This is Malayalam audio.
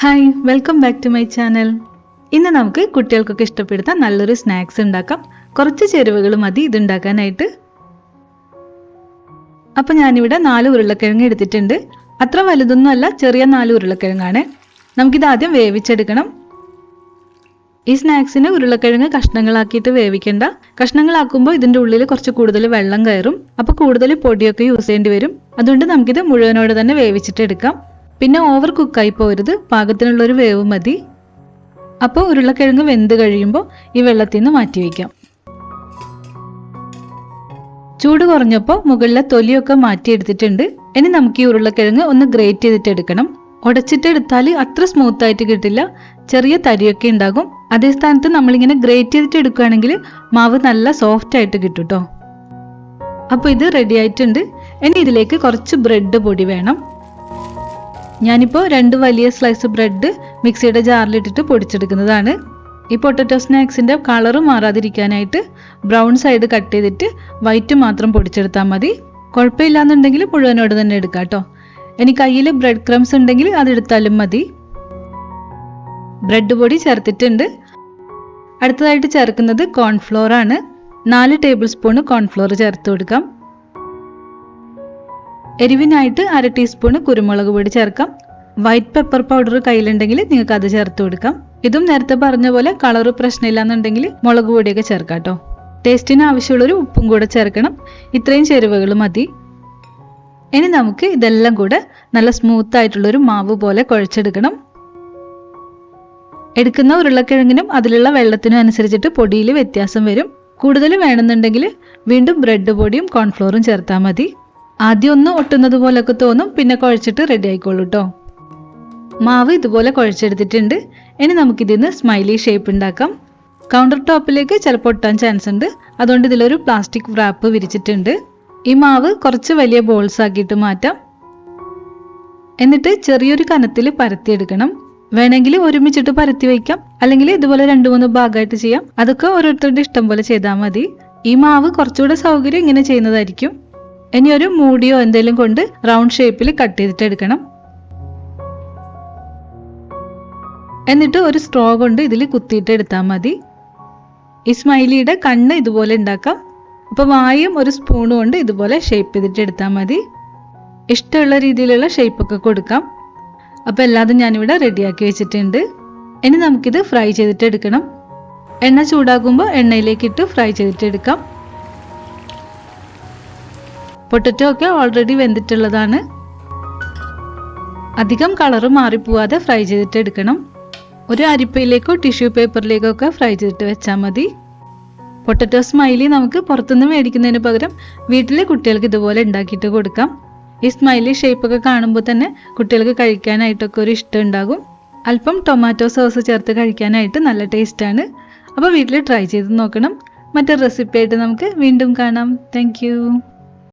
Hi welcome back to my channel ഇന്ന് നമുക്ക് കുട്ടികൾക്കൊക്കെ ഇഷ്ടപ്പെടുന്ന നല്ലൊരു സ്നാക്സ് ഉണ്ടാക്കാം. കുറച്ച് ചേരുവകൾ മതി ഇതുണ്ടാക്കാനായിട്ട്. അപ്പം ഞാനിവിടെ നാല് ഉരുളക്കിഴങ്ങ് എടുത്തിട്ടുണ്ട്. അത്ര വലുതൊന്നും അല്ല ചെറിയ നാല് ഉരുളക്കിഴങ്ങാണ്. നമുക്കിത് ആദ്യം വേവിച്ചെടുക്കണം. ഈ സ്നാക്സിന് ഉരുളക്കിഴങ്ങ് കഷ്ണങ്ങളാക്കിയിട്ട് വേവിക്കേണ്ട. കഷ്ണങ്ങളാക്കുമ്പോൾ ഇതിന്റെ ഉള്ളിൽ കുറച്ച് കൂടുതൽ വെള്ളം കയറും. അപ്പോൾ കൂടുതൽ പൊടിയൊക്കെ യൂസ് ചെയ്യേണ്ടി വരും. അതുകൊണ്ട് നമുക്കിത് മുഴുവനോട് തന്നെ വേവിച്ചിട്ട് എടുക്കാം. പിന്നെ ഓവർ കുക്കായി പോരുത്. പാകത്തിനുള്ളൊരു വേവ് മതി. അപ്പോൾ ഉരുളക്കിഴങ്ങ് വെന്ത് കഴിയുമ്പോൾ ഈ വെള്ളത്തിൽ നിന്ന് മാറ്റി വയ്ക്കാം ചൂട് കുറഞ്ഞപ്പോൾ മുകളിലെ തൊലിയൊക്കെ മാറ്റിയെടുത്തിട്ടുണ്ട് ഇനി നമുക്ക് ഈ ഉരുളക്കിഴങ്ങ് ഒന്ന് ഗ്രേറ്റ് ചെയ്തിട്ട് എടുക്കണം. ഉടച്ചിട്ട് എടുത്താൽ അത്ര സ്മൂത്ത് ആയിട്ട് കിട്ടില്ല. ചെറിയ തരിയൊക്കെ ഉണ്ടാകും. അതേ സ്ഥാനത്ത് നമ്മളിങ്ങനെ ഗ്രേറ്റ് ചെയ്തിട്ട് എടുക്കുകയാണെങ്കിൽ മാവ് നല്ല സോഫ്റ്റ് ആയിട്ട് കിട്ടും കേട്ടോ അപ്പോൾ ഇത് റെഡി ആയിട്ടുണ്ട്. ഇനി ഇതിലേക്ക് കുറച്ച് ബ്രെഡ് പൊടി വേണം. ഞാനിപ്പോൾ രണ്ട് വലിയ സ്ലൈസ് ബ്രെഡ് മിക്സിയുടെ ജാറിലിട്ടിട്ട് പൊടിച്ചെടുക്കുന്നതാണ്. ഈ പൊട്ടറ്റോ സ്നാക്സിന്റെ കളറ് മാറാതിരിക്കാനായിട്ട് ബ്രൗൺ സൈഡ് കട്ട് ചെയ്തിട്ട് വൈറ്റ് മാത്രം പൊടിച്ചെടുത്താൽ മതി. കുഴപ്പമില്ലാന്നുണ്ടെങ്കിൽ മുഴുവനോട് തന്നെ എടുക്കാം കേട്ടോ ഇനി കയ്യിൽ ബ്രെഡ് ക്രംസ് ഉണ്ടെങ്കിൽ അതെടുത്താലും മതി. ബ്രെഡ് പൊടി ചേർത്തിട്ടുണ്ട്. അടുത്തതായിട്ട് ചേർക്കുന്നത് കോൺഫ്ലോർ ആണ്. നാല് ടേബിൾ സ്പൂൺ കോൺഫ്ലോർ ചേർത്ത് കൊടുക്കാം. എരിവിനായിട്ട് അര ടീസ്പൂണ് കുരുമുളക് പൊടി ചേർക്കാം. വൈറ്റ് പെപ്പർ പൗഡർ കയ്യിലുണ്ടെങ്കിൽ നിങ്ങൾക്ക് അത് ചേർത്ത് കൊടുക്കാം. ഇതും നേരത്തെ പറഞ്ഞ പോലെ കളറ് പ്രശ്നമില്ലാന്നുണ്ടെങ്കിൽ മുളക് പൊടിയൊക്കെ ചേർക്കാം കേട്ടോ ടേസ്റ്റിന് ആവശ്യമുള്ളൊരു ഉപ്പും കൂടെ ചേർക്കണം. ഇത്രയും ചേരുവകൾ മതി. ഇനി നമുക്ക് ഇതെല്ലാം കൂടെ നല്ല സ്മൂത്ത് ആയിട്ടുള്ളൊരു മാവ് പോലെ കുഴച്ചെടുക്കണം. എടുക്കുന്ന ഉരുളക്കിഴങ്ങിനും അതിലുള്ള വെള്ളത്തിനും അനുസരിച്ചിട്ട് പൊടിയിൽ വ്യത്യാസം വരും. കൂടുതൽ വേണമെന്നുണ്ടെങ്കിൽ വീണ്ടും ബ്രെഡ് പൊടിയും കോൺഫ്ലോറും ചേർത്താൽ മതി. ആദ്യം ഒന്ന് ഒട്ടുന്നത് പോലൊക്കെ തോന്നും പിന്നെ കുഴച്ചിട്ട് റെഡി ആയിക്കോളൂ കേട്ടോ മാവ് ഇതുപോലെ കുഴച്ചെടുത്തിട്ടുണ്ട്. ഇനി നമുക്കിതിന്ന് സ്മൈലി ഷേപ്പ് ഉണ്ടാക്കാം. കൗണ്ടർ ടോപ്പിലേക്ക് ചിലപ്പോൾ ഒട്ടാൻ ചാൻസ് ഉണ്ട്. അതുകൊണ്ട് ഇതിലൊരു പ്ലാസ്റ്റിക് റാപ്പ് വിരിച്ചിട്ടുണ്ട്. ഈ മാവ് കുറച്ച് വലിയ ബോൾസ് ആക്കിയിട്ട് മാറ്റാം. എന്നിട്ട് ചെറിയൊരു കനത്തിൽ പരത്തിയെടുക്കണം. വേണമെങ്കിൽ ഒരുമിച്ചിട്ട് പരത്തി വയ്ക്കാം. അല്ലെങ്കിൽ ഇതുപോലെ രണ്ടു മൂന്ന് ഭാഗമായിട്ട് ചെയ്യാം. അതൊക്കെ ഓരോരുത്തരുടെ ഇഷ്ടം പോലെ ചെയ്താൽ മതി. ഈ മാവ് കുറച്ചുകൂടെ സൗകര്യം ഇങ്ങനെ ചെയ്യുന്നതായിരിക്കും. ഇനി ഒരു മൂടിയോ എന്തെങ്കിലും കൊണ്ട് റൗണ്ട് ഷേപ്പിൽ കട്ട് ചെയ്തിട്ട് എടുക്കണം. എന്നിട്ട് ഒരു സ്ട്രോ കൊണ്ട് ഇതിൽ കുത്തിയിട്ട് എടുത്താൽ മതി. ഈ സ്മൈലിയുടെ കണ്ണ് ഇതുപോലെ ഉണ്ടാക്കാം. അപ്പോൾ വായും ഒരു സ്പൂൺ കൊണ്ട് ഇതുപോലെ ഷേപ്പ് ചെയ്തിട്ട് എടുത്താൽ മതി. ഇഷ്ടമുള്ള രീതിയിലുള്ള ഷേപ്പൊക്കെ കൊടുക്കാം. അപ്പോൾ എല്ലാതും ഞാനിവിടെ റെഡിയാക്കി വെച്ചിട്ടുണ്ട്. ഇനി നമുക്കിത് ഫ്രൈ ചെയ്തിട്ട് എടുക്കണം. എണ്ണ ചൂടാകുമ്പോൾ എണ്ണയിലേക്ക് ഇട്ട് ഫ്രൈ ചെയ്തിട്ട് എടുക്കാം. പൊട്ടറ്റോ ഒക്കെ ഓൾറെഡി വെന്തിട്ടുള്ളതാണ്. അധികം കളറ് മാറിപ്പോവാതെ ഫ്രൈ ചെയ്തിട്ട് എടുക്കണം ഒരു അരിപ്പയിലേക്കോ ടിഷ്യൂ പേപ്പറിലേക്കോ ഒക്കെ ഫ്രൈ ചെയ്തിട്ട് വെച്ചാൽ മതി. പൊട്ടറ്റോ സ്മൈലി നമുക്ക് പുറത്തുനിന്ന് മേടിക്കുന്നതിന് പകരം വീട്ടിലെ കുട്ടികൾക്ക് ഇതുപോലെ ഉണ്ടാക്കിയിട്ട് കൊടുക്കാം. ഈ സ്മൈലി ഷേപ്പൊക്കെ കാണുമ്പോൾ തന്നെ കുട്ടികൾക്ക് കഴിക്കാനായിട്ടൊക്കെ ഒരു ഇഷ്ടം ഉണ്ടാകും. അല്പം ടൊമാറ്റോ സോസ് ചേർത്ത് കഴിക്കാനായിട്ട് നല്ല ടേസ്റ്റാണ് അപ്പോൾ വീട്ടിൽ ട്രൈ ചെയ്ത് നോക്കണം. മറ്റൊരു റെസിപ്പി ആയിട്ട് നമുക്ക് വീണ്ടും കാണാം. താങ്ക്